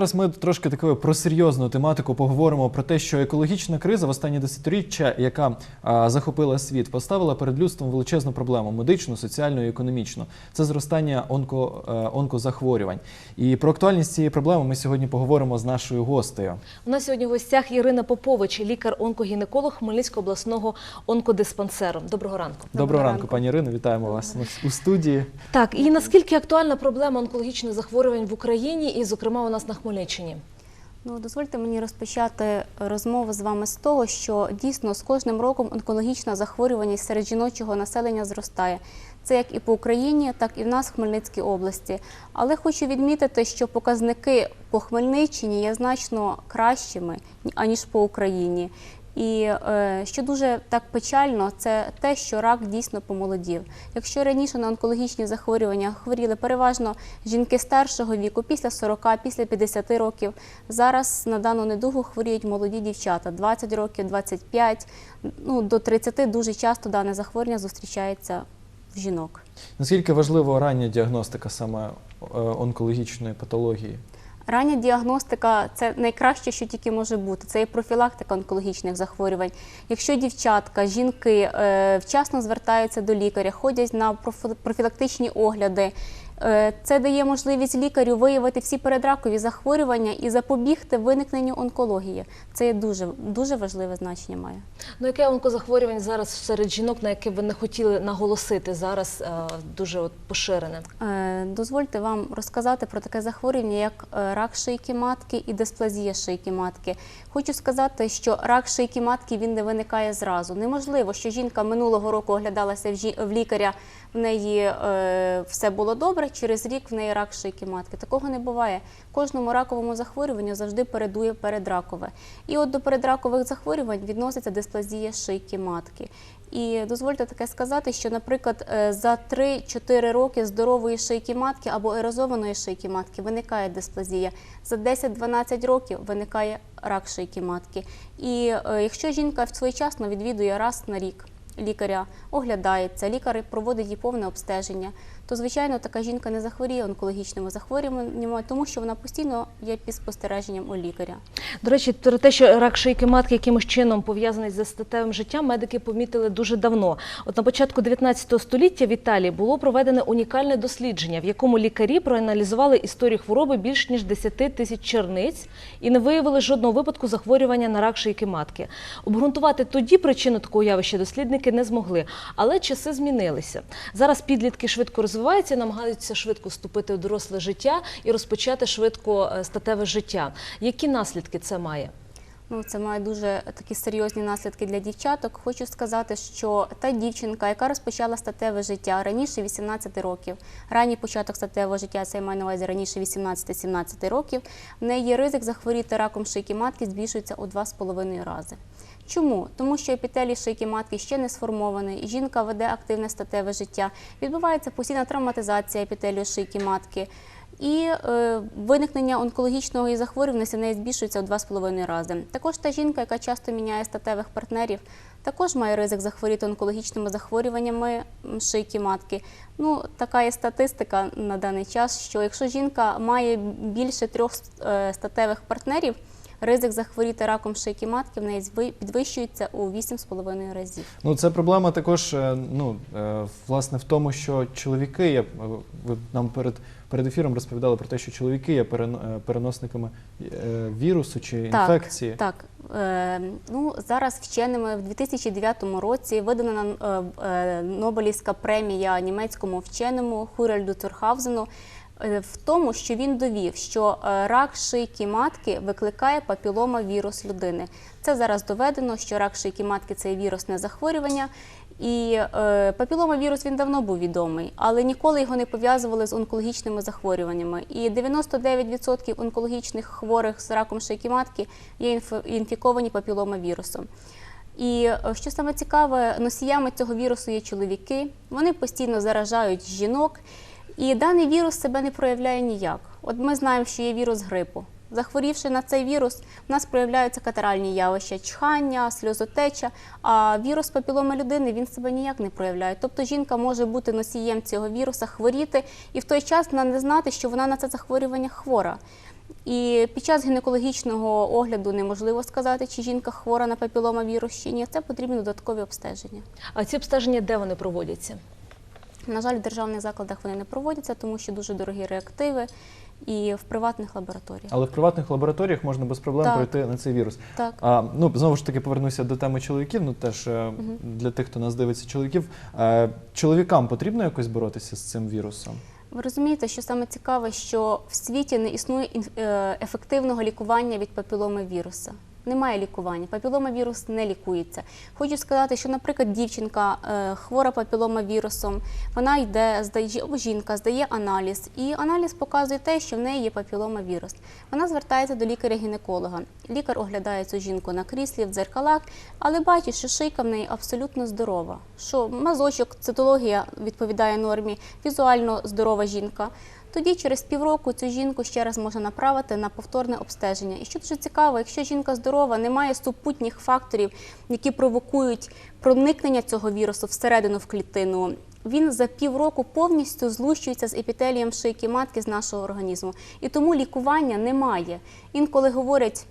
Зараз ми трошки такою про серйозну тематику поговоримо про те, що екологічна криза в останні десятиріччя, яка а, захопила світ, поставила перед людством величезну проблему медичну, соціальну і економічну. Це зростання онко, е, онкозахворювань. І про актуальність цієї проблеми ми сьогодні поговоримо з нашою гостею. У нас сьогодні в гостях Ірина Попович, лікар-онкогінеколог Хмельницького обласного онкодиспансеру. Доброго ранку. Доброго, ранку, ранку. пані Ірино. Вітаємо вас у студії. Так, і наскільки актуальна проблема онкологічних захворювань в Україні, і, зокрема, у нас на Хмельниччині? Ну, дозвольте мені розпочати розмову з вами з того, що дійсно з кожним роком онкологічна захворюваність серед жіночого населення зростає. Це як і по Україні, так і в нас в Хмельницькій області. Але хочу відмітити, що показники по Хмельниччині є значно кращими аніж по Україні. І е, що дуже так печально, це те, що рак дійсно помолодів. Якщо раніше на онкологічні захворювання хворіли переважно жінки старшого віку, після 40, після 50 років, зараз на дану недугу хворіють молоді дівчата 20 років, 25, ну до 30 дуже часто дане захворювання зустрічається в жінок. Наскільки важлива рання діагностика саме е, онкологічної патології? Рання діагностика це найкраще, що тільки може бути. Це є профілактика онкологічних захворювань. Якщо дівчатка, жінки е, вчасно звертаються до лікаря, ходять на профі- профілактичні огляди. Е, Це дає можливість лікарю виявити всі передракові захворювання і запобігти виникненню онкології. Це є дуже дуже важливе значення має. Ну, яке онкозахворювання зараз серед жінок, на яке ви не хотіли наголосити, зараз е, дуже от поширене? Е, Дозвольте вам розказати про таке захворювання, як рак шийки матки і дисплазія шийки матки. Хочу сказати, що рак шийки матки він не виникає зразу. Неможливо, що жінка минулого року оглядалася в лікаря, в неї е, все було добре. Через рік в неї рак шийки матки. Такого не буває. Кожному раковому захворюванню завжди передує передракове. І от до передракових захворювань відноситься дисплазія шийки матки. І дозвольте таке сказати, що, наприклад, е, за 3-4 роки здорової шийки матки або ерозованої шийки матки виникає дисплазія. За 10-12 років виникає рак шийки матки. І е, якщо жінка своєчасно відвідує раз на рік лікаря, оглядається, лікар проводить її повне обстеження, то звичайно така жінка не захворіє онкологічними захворюваннями, тому що вона постійно є під спостереженням у лікаря. До речі, про те, що рак шийки матки якимось чином пов'язаний з статевим життям, медики помітили дуже давно. От на початку 19 століття в Італії було проведене унікальне дослідження, в якому лікарі проаналізували історію хвороби більш ніж 10 тисяч черниць і не виявили жодного випадку захворювання на рак шийки матки. Обґрунтувати тоді причину такого явища дослідники не змогли, але часи змінилися. Зараз підлітки швидко розвиваються, намагаються швидко вступити у доросле життя і розпочати швидко е, статеве життя. Які наслідки це має? Ну, це має дуже такі серйозні наслідки для дівчаток. Хочу сказати, що та дівчинка, яка розпочала статеве життя раніше 18 років, ранній початок статевого життя, це я маю на увазі раніше 18-17 років, в неї ризик захворіти раком шийки матки збільшується у 2,5 рази. Чому? Тому що епітелій шийки матки ще не сформований, жінка веде активне статеве життя, відбувається постійна травматизація епітелію шийки матки. І е, виникнення онкологічного захворюваності в неї збільшується у 2,5 рази. Також та жінка, яка часто міняє статевих партнерів, також має ризик захворіти онкологічними захворюваннями шийки матки. Ну, така є статистика на даний час, що якщо жінка має більше трьох е, статевих партнерів, ризик захворіти раком шийки матки в неї підвищується у 8,5 разів. Ну, це проблема також, е, ну, е, власне, в тому, що чоловіки, є, е, ви нам перед, перед ефіром розповідали про те, що чоловіки є перен- переносниками вірусу чи інфекції. Так, так. Е, ну, зараз вченими в 2009 році видана е, е, Нобелівська премія німецькому вченому Хуральду Цурхаузену е, в тому, що він довів, що е, рак шийки матки викликає папілома вірус людини. Це зараз доведено, що рак шийки матки це вірусне захворювання. І е, папіломавірус він давно був відомий, але ніколи його не пов'язували з онкологічними захворюваннями. І 99% онкологічних хворих з раком шийки матки є інф- інфіковані папіломавірусом. І е, що саме цікаве, носіями цього вірусу є чоловіки. Вони постійно заражають жінок, і даний вірус себе не проявляє ніяк. От ми знаємо, що є вірус грипу. Захворівши на цей вірус, в нас проявляються катаральні явища, чхання, сльозотеча. А вірус папіломи людини він себе ніяк не проявляє. Тобто жінка може бути носієм цього віруса, хворіти, і в той час не знати, що вона на це захворювання хвора. І під час гінекологічного огляду неможливо сказати, чи жінка хвора на папіломавірус чи ні. Це потрібні додаткові обстеження. А ці обстеження де вони проводяться? На жаль, в державних закладах вони не проводяться, тому що дуже дорогі реактиви і в приватних лабораторіях. Але в приватних лабораторіях можна без проблем Так. пройти на цей вірус. Так. А, ну, знову ж таки, повернуся до теми чоловіків. Ну теж е, для тих, хто нас дивиться, чоловіків. Е, чоловікам потрібно якось боротися з цим вірусом? Ви розумієте, що саме цікаве, що в світі не існує е, ефективного лікування від папіломи віруса. Немає лікування. Папіломавірус не лікується. Хочу сказати, що, наприклад, дівчинка е, хвора папіломавірусом, вона йде, здає жінка здає аналіз, і аналіз показує те, що в неї є папіломавірус. Вона звертається до лікаря-гінеколога. Лікар оглядає цю жінку на кріслі, в дзеркалах, але бачить, що шийка в неї абсолютно здорова. Що мазочок, цитологія відповідає нормі, візуально здорова жінка. Тоді через півроку цю жінку ще раз можна направити на повторне обстеження. І що дуже цікаво, якщо жінка здорова, немає супутніх факторів, які провокують проникнення цього вірусу всередину в клітину. Він за півроку повністю злущується з епітелієм шийки матки з нашого організму. І тому лікування немає. Інколи говорять.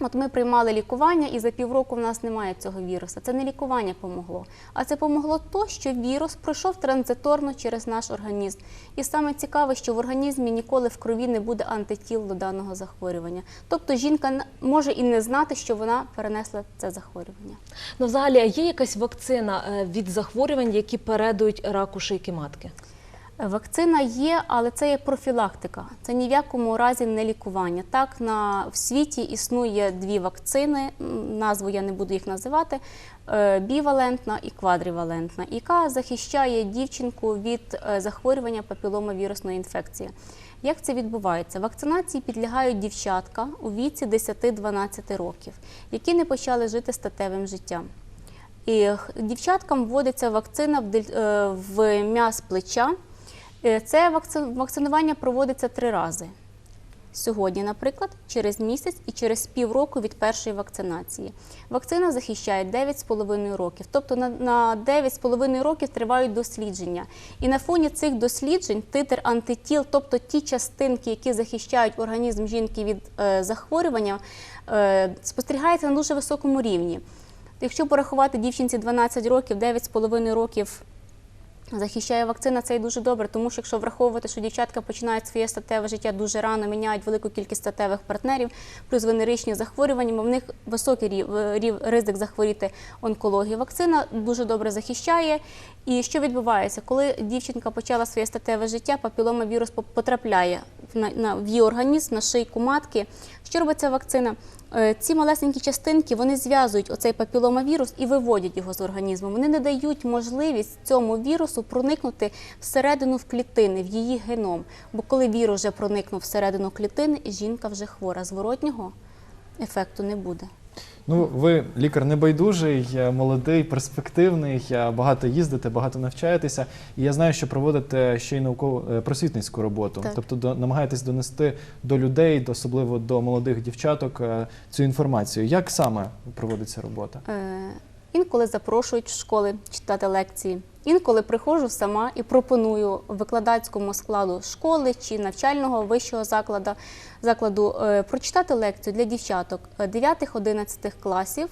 От ми приймали лікування, і за півроку в нас немає цього віруса. Це не лікування помогло, а це помогло то, що вірус пройшов транзиторно через наш організм. І саме цікаве, що в організмі ніколи в крові не буде антитіл до даного захворювання. Тобто жінка може і не знати, що вона перенесла це захворювання. Ну, взагалі, є якась вакцина е, від захворювань, які передують раку шийки матки? Вакцина є, але це є профілактика. Це ні в якому разі не лікування. Так, на, в світі існує дві вакцини, назву я не буду їх називати, е, бівалентна і квадрівалентна, яка захищає дівчинку від е, захворювання папіломавірусної інфекції. Як це відбувається? Вакцинації підлягають дівчатка у віці 10-12 років, які не почали жити статевим життям. І дівчаткам вводиться вакцина в е, м'яз плеча. Е, Це вакцинування проводиться три рази. Сьогодні, наприклад, через місяць і через півроку від першої вакцинації. Вакцина захищає 9,5 років. Тобто на, на 9,5 років тривають дослідження. І на фоні цих досліджень титр антитіл, тобто ті частинки, які захищають організм жінки від е, захворювання, е, спостерігається на дуже високому рівні. Якщо порахувати дівчинці 12 років, 9,5 років захищає вакцина, це і дуже добре, тому що якщо враховувати, що дівчатка починають своє статеве життя дуже рано, міняють велику кількість статевих партнерів, плюс венеричні захворювання, в них високий рів, ризик захворіти онкологією. Вакцина дуже добре захищає. І що відбувається, коли дівчинка почала своє статеве життя, папіломавірус поп- потрапляє в її організм, на шийку матки. Що робить ця вакцина? Е, Ці малесенькі частинки вони зв'язують оцей папіломавірус і виводять його з організму. Вони не дають можливість цьому вірусу проникнути всередину в клітини, в її геном. Бо коли вірус вже проникнув всередину клітини, жінка вже хвора. Зворотнього ефекту не буде. Ну, ви лікар небайдужий, молодий, перспективний, багато їздите, багато навчаєтеся. І я знаю, що проводите ще й науково е, роботу. Так. Тобто до, намагаєтесь донести до людей, особливо до молодих дівчаток, е, цю інформацію. Як саме проводиться робота? Е, Інколи запрошують в школи читати лекції. Інколи приходжу сама і пропоную викладацькому складу школи чи навчального вищого закладу, закладу е, прочитати лекцію для дівчаток 9-11 класів.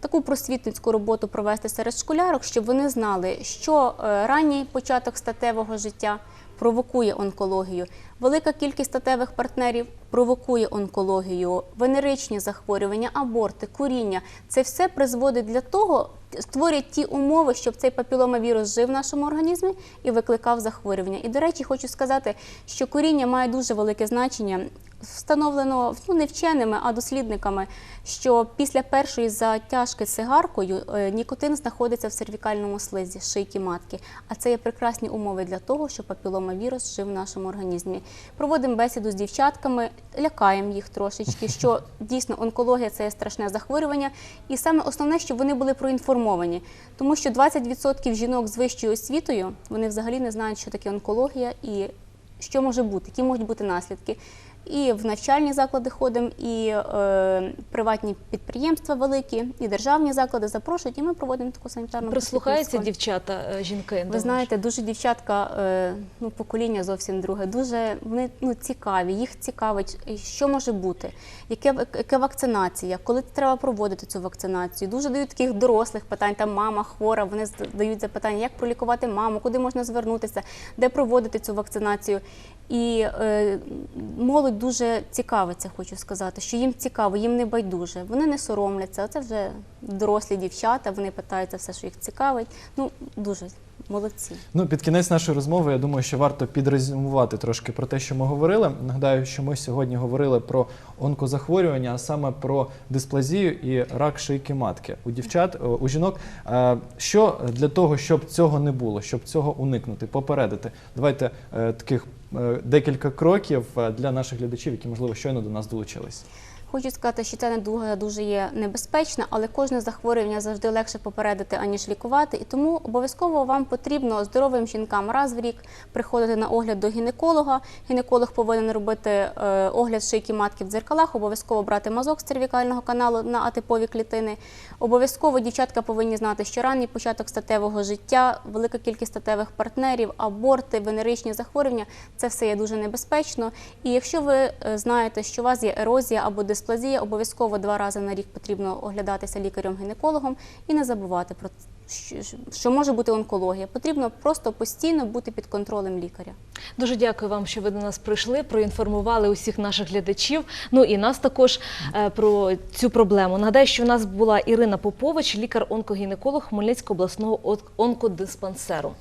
Таку просвітницьку роботу провести серед школярок, щоб вони знали, що е, ранній початок статевого життя провокує онкологію. Велика кількість статевих партнерів провокує онкологію, венеричні захворювання, аборти, куріння. Це все призводить для того, створює ті умови, щоб цей папіломавірус жив в нашому організмі і викликав захворювання. І, до речі, хочу сказати, що куріння має дуже велике значення. Встановлено ну, не вченими, а дослідниками, що після першої затяжки сигаркою е, нікотин знаходиться в сервікальному слизі шийки матки. А це є прекрасні умови для того, щоб папіломавірус жив в нашому організмі. Проводимо бесіду з дівчатками, лякаємо їх трошечки, що дійсно онкологія це є страшне захворювання. І саме основне, щоб вони були проінформовані, тому що 20% жінок з вищою освітою вони взагалі не знають, що таке онкологія і що може бути, які можуть бути наслідки. І в навчальні заклади ходимо, і е, приватні підприємства великі, і державні заклади запрошують, і ми проводимо таку санітарну Прислухаються дівчата, е, жінки. Ви знаєте, дуже дівчатка, е, ну покоління зовсім друге. Дуже вони ну цікаві. Їх цікавить, е, що може бути, яке яке вакцинація, коли треба проводити цю вакцинацію. Дуже дають таких дорослих питань. Там мама хвора. Вони дають запитання, як пролікувати маму, куди можна звернутися, де проводити цю вакцинацію. І е, молодь дуже цікавиться, хочу сказати, що їм цікаво, їм не байдуже. Вони не соромляться. Це вже дорослі дівчата. Вони питаються все, що їх цікавить. Ну дуже молодці. Ну, під кінець нашої розмови, я думаю, що варто підрезюмувати трошки про те, що ми говорили. Нагадаю, що ми сьогодні говорили про онкозахворювання, а саме про дисплазію і рак шийки матки у дівчат, е, у жінок. Е, Що для того, щоб цього не було, щоб цього уникнути, попередити? Давайте е, таких декілька кроків для наших глядачів, які можливо щойно до нас долучились. Хочу сказати, що ця недуга дуже є небезпечна, але кожне захворювання завжди легше попередити, аніж лікувати. І тому обов'язково вам потрібно здоровим жінкам раз в рік приходити на огляд до гінеколога. Гінеколог повинен робити е, огляд шийки матки в дзеркалах, обов'язково брати мазок з цервікального каналу на атипові клітини. Обов'язково дівчатка повинні знати, що ранній початок статевого життя, велика кількість статевих партнерів, аборти, венеричні захворювання це все є дуже небезпечно. І якщо ви е, знаєте, що у вас є ерозія або дисплазія, обов'язково два рази на рік потрібно оглядатися лікарем-гінекологом і не забувати про що- може бути онкологія. Потрібно просто постійно бути під контролем лікаря. Дуже дякую вам, що ви до нас прийшли, проінформували усіх наших глядачів. Ну і нас також е, про цю проблему. Нагадаю, що у нас була Ірина Попович, лікар-онкогінеколог Хмельницького обласного онкодиспансеру.